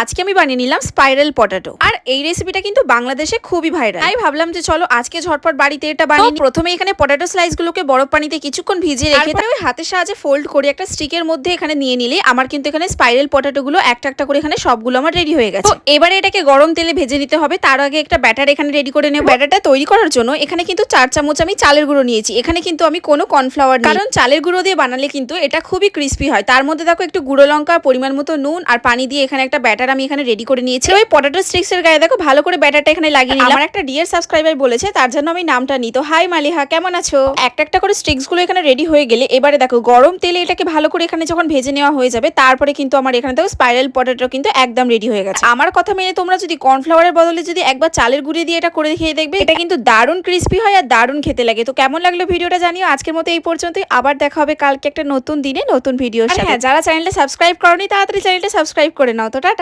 আজকে আমি বানিয়ে নিলাম স্পাইরাল পটাটো। আর এই রেসিপিটা কিন্তু বাংলাদেশে খুবই ভাইরাল তাই ভাবলাম যে চলো আজকে ঝটপট বাড়িতে এটা বানিয়ে নিই। প্রথমে এখানে পটাটো স্লাইস গুলোকে বরফ পানিতে কিছুক্ষণ ভিজিয়ে রেখে তারপরে ওই হাতের সাহায্যে ফোল্ড করে একটা স্টিকের মধ্যে এখানে নিয়ে নিলে আমার কিন্তু এখানে স্পাইরাল পটাটো গুলো একটা একটা করে এখানে সবগুলো আমার রেডি হয়ে গেছে। তো এবারে এটাকে গরম তেলে ভেজে নিতে হবে। তার আগে একটা ব্যাটার এখানে রেডি করে নেব। ব্যাটারটা তৈরি করার জন্য এখানে কিন্তু চার চামচ আমি চালের গুঁড়ো নিয়েছি। এখানে কিন্তু আমি কোনো কর্নফ্লাওয়ার কারণ চালের গুঁড়ো দিয়ে বানালে কিন্তু এটা খুবই ক্রিস্পি হয়। তার মধ্যে দেখো একটু গুঁড়ো লঙ্কা পরিমাণ মতো নুন আর পানি দিয়ে এখানে একটা ব্যাটার আমি এখানে রেডি করে নিয়েছি। ওই পটাটো স্টিক্স এর গায়ে দেখো ভালো করে ব্যাটারটা এখানে লাগিয়ে নিলাম। আমার একটা ডিয়ার সাবস্ক্রাইবার বলেছে তার জন্য আমি নামটা নিই। তো হাই মালিহা কেমন আছো? একটা একটা করে স্টিক্সগুলো এখানে রেডি হয়ে গেলে এবারে দেখো গরম তেলে এটাকে ভালো করে এখানে যখন ভেজে নেওয়া হয়ে যাবে তারপরে কিন্তু আমার এখানে দেখো স্পাইরাল পটাটো কিন্তু একদম রেডি হয়ে গেছে। আমার কথা মেনে তোমরা যদি কর্নফ্লাওয়ারের বদলে যদি একবার চালের গুঁড়ি দিয়ে এটা করে খেয়ে দেখবে এটা কিন্তু দারুণ ক্রিস্পি হয় আর দারুণ খেতে লাগে। তো কেমন লাগল ভিডিওটা জানিও। আজকের মতো এই পর্যন্তই। আবার দেখা হবে কালকে একটা নতুন দিনে নতুন ভিডিও হ্যাঁ যারা চ্যানেলটা সাবস্ক্রাইব করনি তাড়াতাড়ি চ্যানেলটা সাবস্ক্রাইব করে নাও। তো টাটা।